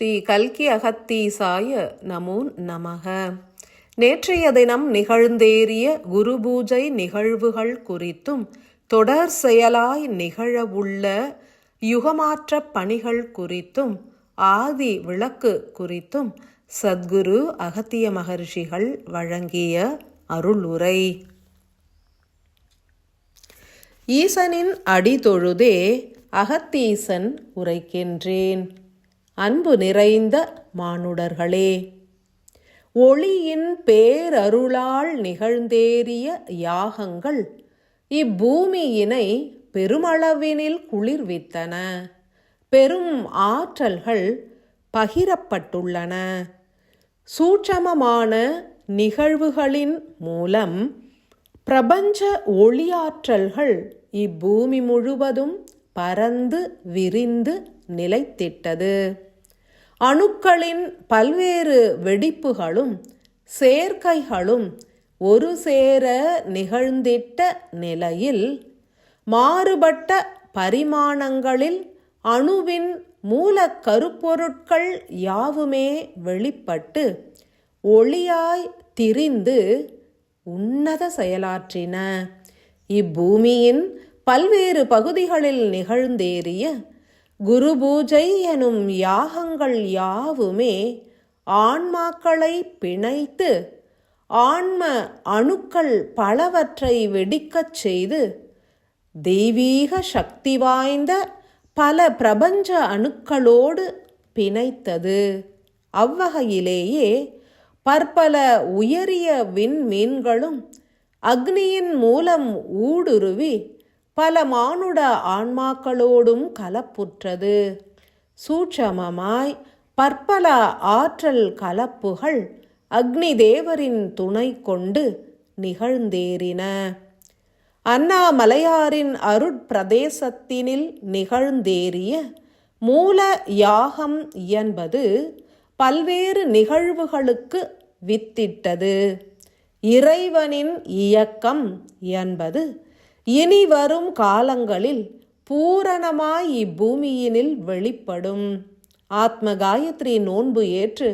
ஸ்ரீ கல்கி அகத்தீசாய நமோ நமக. நேற்றைய தினம் நிகழ்ந்தேறிய குரு பூஜை நிகழ்வுகள் குறித்தும் தொடர் செயலாய் நிகழவுள்ள யுகமாற்ற பணிகள் குறித்தும் ஆதி விளக்கு குறித்தும் சத்குரு அகத்திய மகர்ஷிகள் வழங்கிய அருளுரை. ஈசனின் அடி தொழுதே அகத்தீசன் உரைக்கின்றேன். அன்பு நிறைந்த மானுடர்களே ஒளியின் பேரருளால் நிகழ்ந்தேறிய யாகங்கள் இப்பூமியினை பெருமளவினில் குளிர்வித்தன. பெரும் ஆற்றல்கள் பகிரப்பட்டுள்ளன. சூட்சமமான நிகழ்வுகளின் மூலம் பிரபஞ்ச ஒளியாற்றல்கள் இப்பூமி முழுவதும் பரந்து விரிந்து நிலைத்திட்டது. அணுக்களின் பல்வேறு வெடிப்புகளும் சேர்க்கைகளும் ஒரு சேர நிகழ்ந்திட்ட நிலையில் மாறுபட்ட பரிமாணங்களில் அணுவின் மூலக்கருப்பொருட்கள் யாவுமே வெளிப்பட்டு ஒளியாய் திரிந்து உன்னத செயலாற்றின. இப்பூமியின் பல்வேறு பகுதிகளில் நிகழ்ந்தேறிய குரு பூஜை எனும் யாகங்கள் யாவுமே ஆன்மாக்களை பிணைத்து ஆன்ம அணுக்கள் பலவற்றை வெடிக்கச் செய்து தெய்வீக சக்தி வாய்ந்த பல பிரபஞ்ச அணுக்களோடு பிணைத்தது. அவ்வகையிலேயே பற்பல உயரிய விண்மீன்களும் அக்னியின் மூலம் ஊடுருவி பல மானுட ஆன்மாக்களோடும் கலப்புற்றது. சூட்சமமாய் பற்பல ஆற்றல் கலப்புகள் அக்னி தேவரின் துணை கொண்டு நிகழ்ந்தேறின. அண்ணாமலையாரின் அருட்பிரதேசத்தினில் நிகழ்ந்தேறிய மூல யாகம் என்பது பல்வேறு நிகழ்வுகளுக்கு வித்திட்டது. இறைவனின் இயக்கம் என்பது இனி வரும் காலங்களில் பூரணமாய் இப்பூமியினில் வெளிப்படும். ஆத்ம காயத்ரி நோன்பு ஏற்று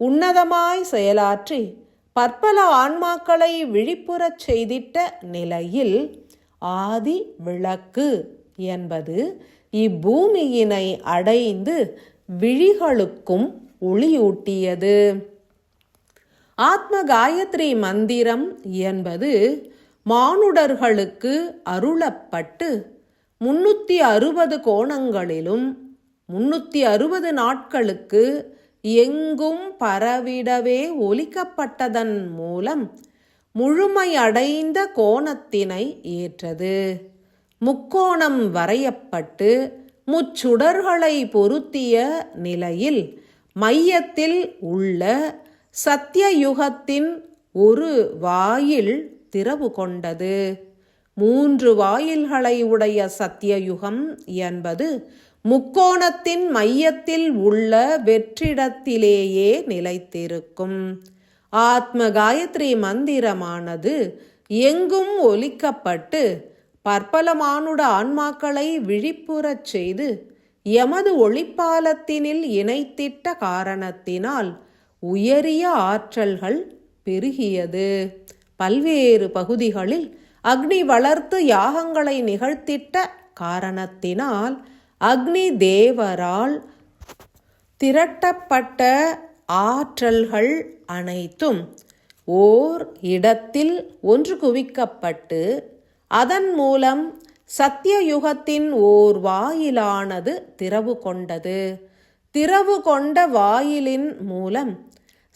உன்னதமாய் செயலாற்றி பற்பல ஆன்மாக்களை விழிப்புறச் செய்திட்ட நிலையில் ஆதி விளக்கு என்பது இப்பூமியினை அடைந்து விழிகளுக்கும் ஒளியூட்டியது. ஆத்ம காயத்ரி மந்திரம் என்பது மானுடர்களுக்கு அருளப்பட்டு முன்னூற்றி அறுபது கோணங்களிலும் முன்னூற்றி அறுபது நாட்களுக்கு எங்கும் பரவிடவே ஒலிக்கப்பட்டதன் மூலம் முழுமையடைந்த கோணத்தினை ஏற்றது. முக்கோணம் வரையப்பட்டு முச்சுடர்களை பொருத்திய நிலையில் மையத்தில் உள்ள சத்தியயுகத்தின் ஒரு வாயில் திறவு கொண்டது. மூன்று வாயில்களை உடைய சத்தியயுகம் என்பது முக்கோணத்தின் மையத்தில் உள்ள வெற்றிடத்திலேயே நிலைத்திருக்கும். ஆத்ம காயத்ரி மந்திரமானது எங்கும் ஒலிக்கப்பட்டு பற்பலமானுட ஆன்மாக்களை விழிப்புறச் செய்து எமது ஒளிப்பாலத்தினில் இணைத்திட்ட காரணத்தினால் உயரிய ஆற்றல்கள் பெருகியது. பல்வேறு பகுதிகளில் அக்னி வளர்த்து யாகங்களை நிகழ்த்திட்ட காரணத்தினால் அக்னி தேவரால் திரட்டப்பட்ட ஆற்றல்கள் அனைத்தும் ஓர் இடத்தில் ஒன்று குவிக்கப்பட்டு அதன் மூலம் சத்தியயுகத்தின் ஓர் வாயிலானது திறவு கொண்டது. திறவு கொண்ட வாயிலின் மூலம்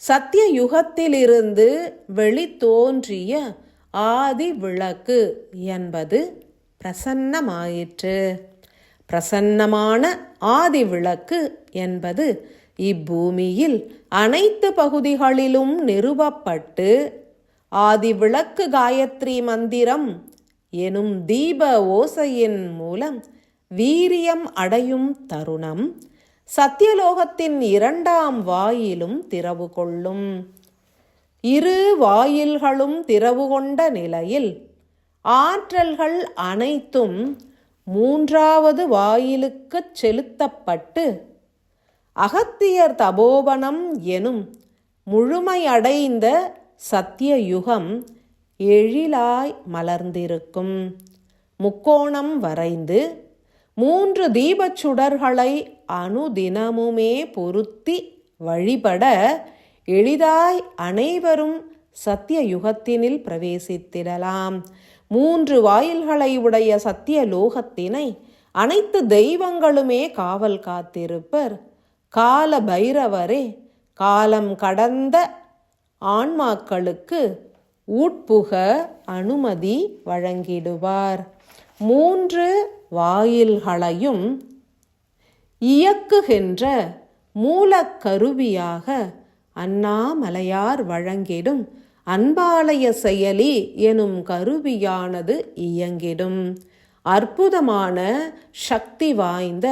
சத்தியயுகத்திலிருந்து வெளித்தோன்றிய ஆதி விளக்கு என்பது பிரசன்னமாயிற்று. பிரசன்னமான ஆதி விளக்கு என்பது இப்பூமியில் அனைத்து பகுதிகளிலும் நிறுவப்பட்டு ஆதி விளக்கு காயத்ரி மந்திரம் எனும் தீப ஓசையின் மூலம் வீரியம் அடையும் தருணம் சத்தியலோகத்தின் இரண்டாம் வாயிலும் திறவு கொள்ளும். இரு வாயில்களும் திறவு கொண்ட நிலையில் ஆற்றல்கள் அனைத்தும் மூன்றாவது வாயிலுக்குச் செலுத்தப்பட்டு அகத்தியர் தபோவனம் எனும் முழுமையடைந்த சத்திய யுகம் எழிலாய் மலர்ந்திருக்கும். முக்கோணம் வரைந்து மூன்று தீபச் சுடர்களை அனுதினமுமே பொருத்தி வழிபட எளிதாய் அனைவரும் சத்திய யுகத்தினில் பிரவேசித்திடலாம். மூன்று வாயில்களை உடைய சத்திய லோகத்தினை அனைத்து தெய்வங்களுமே காவல் காத்திருப்பர். கால பைரவரே காலம் கடந்த ஆன்மாக்களுக்கு உட்புக அனுமதி வழங்கிடுவார். மூன்று வாயில்களையும் இயக்குகின்ற மூலக்கருவியாக அண்ணாமலையார் வழங்கிடும் அன்பாலய செயலி எனும் கருவியானது இயங்கிடும். அற்புதமான சக்தி வாய்ந்த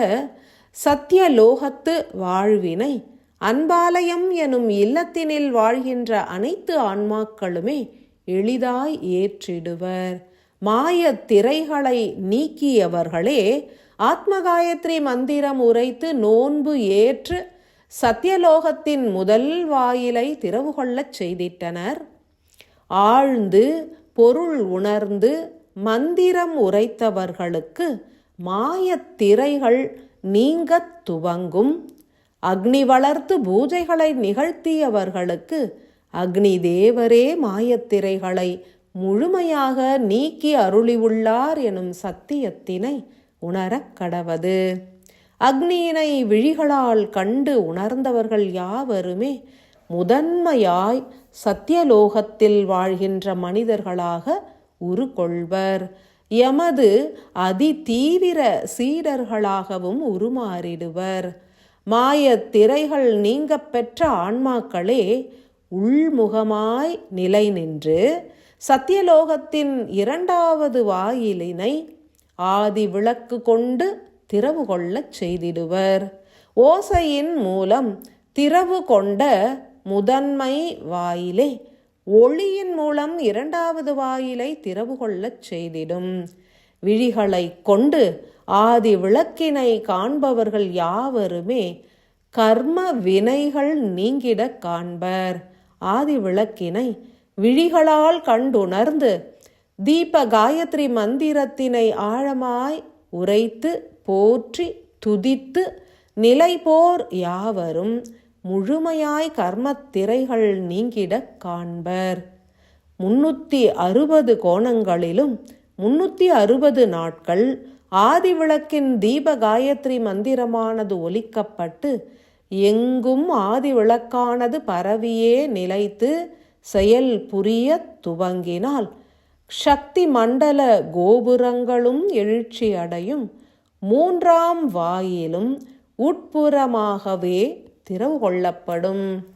சத்தியலோகத்து வாழ்வினை அன்பாலயம் எனும் இல்லத்தினில் வாழ்கின்ற அனைத்து ஆன்மாக்களுமே எளிதாய் ஏற்றிடுவர். மாயத்திரைகளை நீக்கியவர்களே ஆத்மகாயத்ரி மந்திரம் உரைத்து நோன்பு ஏற்று சத்தியலோகத்தின் முதல் வாயிலை திறவு கொள்ளச் செய்திட்டனர். ஆழ்ந்து பொருள் உணர்ந்து மந்திரம் உரைத்தவர்களுக்கு மாயத்திரைகள் நீங்கத் துவங்கும். அக்னி வளர்த்து பூஜைகளை நிகழ்த்தியவர்களுக்கு அக்னி தேவரே மாயத்திரைகளை முழுமையாக நீக்கி அருளியுள்ளார் எனும் சத்தியத்தினை உணரக் கடவது. அக்னியினை விழிகளால் கண்டு உணர்ந்தவர்கள் யாவருமே முதன்மையாய் சத்தியலோகத்தில் வாழ்கின்ற மனிதர்களாக உருக்கொள்வர். எமது அதி தீவிர சீடர்களாகவும் உருமாறிடுவர். மாயத் திரைகள் நீங்க பெற்ற ஆன்மாக்களே உள்முகமாய் நிலை நின்று சத்தியலோகத்தின் இரண்டாவது வாயிலினை ஆதி விளக்கு கொண்டு திறவு கொள்ளச் செய்திடுவர். ஓசையின் மூலம் திறவு கொண்ட முதன்மை வாயிலே ஒளியின் மூலம் இரண்டாவது வாயிலை திறவு கொள்ளச் செய்திடும். விழிகளை கொண்டு ஆதி விளக்கினை காண்பவர்கள் யாவருமே கர்ம வினைகள் நீங்கிடக் காண்பர். ஆதி விளக்கினை விழிகளால் கண்டுணர்ந்து தீப காயத்ரி மந்திரத்தினை ஆழமாய் உரைத்து போற்றி துதித்து நிலைபோர் யாவரும் முழுமையாய் கர்மத்திரைகள் நீங்கிடக் காண்பர். முன்னூற்றி அறுபது கோணங்களிலும் முன்னூற்றி அறுபது நாட்கள் ஆதிவிளக்கின் தீப காயத்ரி மந்திரமானது ஒலிக்கப்பட்டு எங்கும் ஆதிவிளக்கானது பரவியே நிலைத்து செயல் புரிய துவங்கினால் சக்தி மண்டல கோபுரங்களும் எழுச்சி அடையும். மூன்றாம் வாயிலும் உட்புறமாகவே திறவு கொள்ளப்படும்.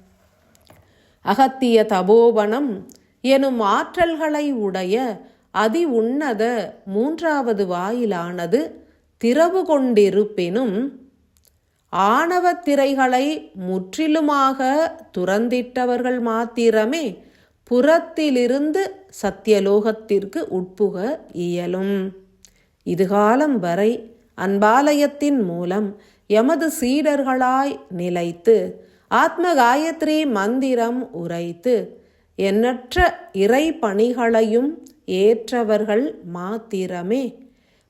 அகத்திய தபோவனம் எனும் ஆற்றல்களை உடைய அதி உன்னத மூன்றாவது வாயிலானது திறவு கொண்டிருப்பினும் ஆணவத் திரைகளை முற்றிலுமாக துறந்திட்டவர்கள் மாத்திரமே புறத்திலிருந்து சத்தியலோகத்திற்கு உட்புக இயலும். இதுகாலம் வரை அன்பாலயத்தின் மூலம் எமது சீடர்களாய் நிலைத்து ஆத்ம காயத்ரி மந்திரம் உரைத்து எண்ணற்ற இறை பணிகளையும் ஏற்றவர்கள் மாத்திரமே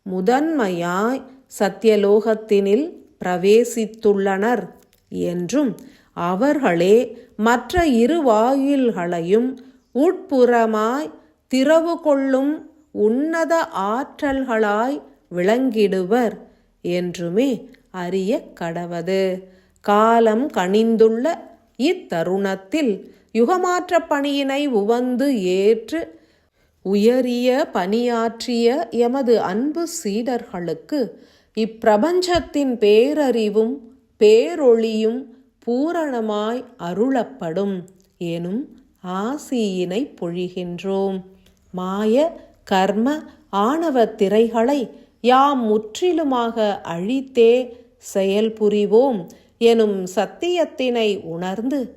முதன்மையாய் சத்தியலோகத்தினில் பிரவேசித்துள்ளனர் என்றும் அவர்களே மற்ற இரு வாயில்களையும் உட்புறமாய் திறவு கொள்ளும் உன்னத ஆற்றல்களாய் விளங்கிடுவர் என்றுமே அறிய கடவது. காலம் கணிந்துள்ள இத்தருணத்தில் யுகமாற்ற பணியினை உவந்து ஏற்று உயரிய பணியாற்றிய எமது அன்பு சீடர்களுக்கு இப்பிரபஞ்சத்தின் பேரறிவும் பேரொளியும் பூரணமாய் அருளப்படும். எனும் ஆசியினை பொழிகின்றோம். மாய கர்ம ஆணவ திரைகளை யாம் முற்றிலுமாக அழித்தே செயல்புரிவோம் எனும் சத்தியத்தினை உணர்ந்து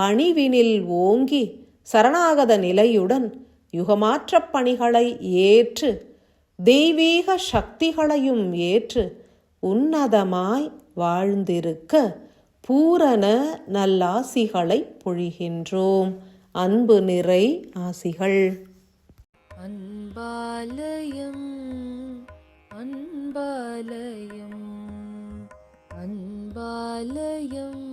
பணிவினில் ஓங்கி சரணாகத நிலையுடன் யுகமாற்றப் பணிகளை ஏற்று தெய்வீக சக்திகளையும் ஏற்று உன்னதமாய் வாழ்ந்திருக்க பூரண நல்லாசிகளை பொழிகின்றோம். அன்பு நிறை ஆசிகள். அன்பாலயம் அன்பாலயம் அன்பாலயம்